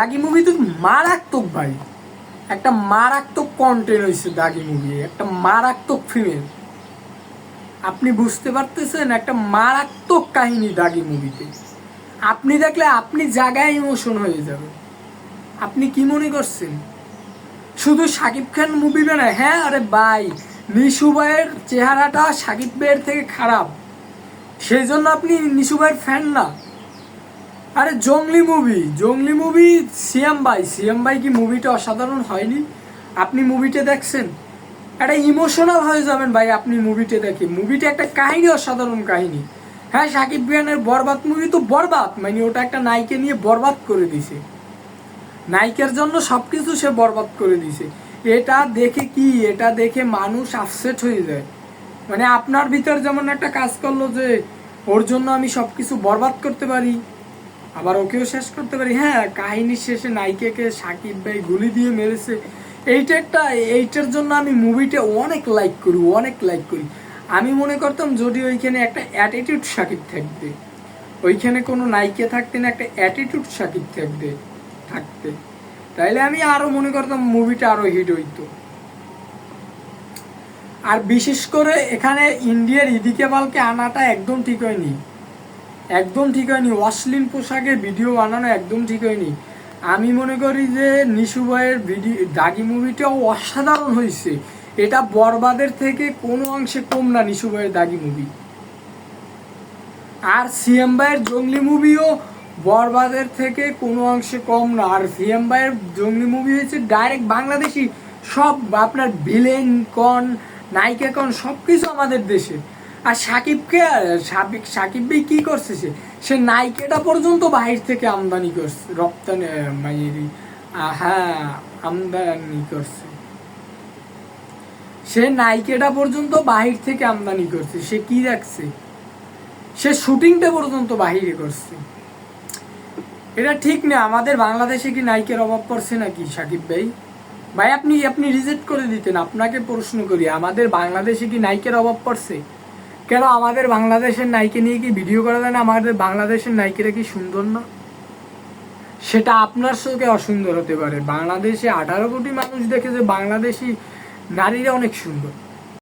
দাগি movie তো মারাত্মক ভাই। একটা মারাত্মক কন্টেন্ট হয়েছে দাগি মুভি একটা মারাত্মক ফিমেল আপনি বুঝতে পারতেছেন একটা মারাত্মক কাহিনী দাগি মুভিতে আপনি দেখলে আপনি জায়গায় ইমোশন হয়ে যাবে। আপনি কি মনে করছেন? শুধু শাকিব খান মুভি বানায়? হ্যাঁ আরে ভাই, নিশু ভাইয়ের চেহারাটা শাকিব ভাইয়ের থেকে খারাপ। সেই জন্য আপনি নিশু ভাইয়ের ফ্যান না। আরে Jongli movie Jongli movie CM ভাই সিএম ভাই কি মুভিটা অসাধারণ হয়নি? আপনি মুভিটা দেখছেন? একটা ইমোশনাল হয়ে যাবেন ভাই আপনি মুভিটা দেখে। মুভিটা একটা কাহিনী, অসাধারণ কাহিনী। হ্যাঁ সাকিব খানের বরবাদ মুভি তো বরবাদ মানে ওটা একটা নায়িকে নিয়ে বরবাদ করে দিছে। নায়িকার জন্য সব কিছু সে বরবাদ করে দিছে। এটা দেখে কি? এটা দেখে মানুষ আপসেট হয়ে যায়। মানে আপনার ভিতর যেমন একটা কাজ করল যে, ওর জন্য আমি সব কিছু বরবাদ করতে পারি আবার ওকেও শেষ করতে পারি। হ্যাঁ কাহিনীর শেষে নায়িকাকে সাকিব ভাই গুলি দিয়ে মেরেছে। এইটা একটা, এইটার জন্য আমি মুভিটা অনেক লাইক করি, অনেক লাইক করি। আমি মনে করতাম যদি ওইখানে একটা অ্যাটিটিউড সাকিব থাকবে, ওইখানে কোনো নায়িকা থাকতে না একটা অ্যাটিটিউড সাকিব থাকবে, থাকতে। তাইলে আমি আরও মনে করতাম মুভিটা আরও হিট হইতো। আর বিশেষ করে এখানে ইন্ডিয়ার ইদিকে বালকে আনাটা একদম ঠিক হয়নি। একদম ঠিক হয়নি। অশ্লীল পোশাকে ভিডিও বানানো একদম ঠিক হয়নি। আমি মনে করি যে নিশু ভাইয়ের ভিডিও দাগি মুভিটাও অসাধারণ হয়েছে। এটা বরবাদের থেকে কোনো অংশে কম না নিশু ভাইয়ের দাগি মুভি আর সিএম ভাইয়ের জঙ্গলি মুভিও বরবাদের থেকে কোনো অংশে কম না। আর সিএম ভাইয়ের জঙ্গলি মুভি হয়েছে ডাইরেক্ট বাংলাদেশি। সব আপনার ভিলেন কন নায়িকা কন সব কিছু আমাদের দেশে। আর সাকিবকে সাকিব সাকিব ভাই কি করছে সে? সে নায়িকাটা পর্যন্ত বাহির থেকে আমদানি করছে, রপ্তানি মানে হ্যাঁ আমদানি করছে। সে নায়িকাটা পর্যন্ত বাহির থেকে আমদানি করছে, সে কি রাখছে সে শুটিংটা পর্যন্ত বাহিরে করছে। এটা ঠিক না, আমাদের বাংলাদেশে কি নাইকের অভাব পড়ছে নাকি, সাকিব ভাই? ভাই, আপনি আপনি রিজেক্ট করে দিতেন, আপনাকে প্রশ্ন করি, আমাদের বাংলাদেশে কি নাইকের অভাব পড়ছে? কেন আমাদের বাংলাদেশের নায়িকা নিয়ে কি ভিডিও করা যায় না? আমাদের বাংলাদেশের নায়িকারা কি সুন্দর না? সেটা আপনার চোখে অসুন্দর হতে পারে। বাংলাদেশে আঠারো কোটি মানুষ দেখে যে বাংলাদেশি নারীরা অনেক সুন্দর।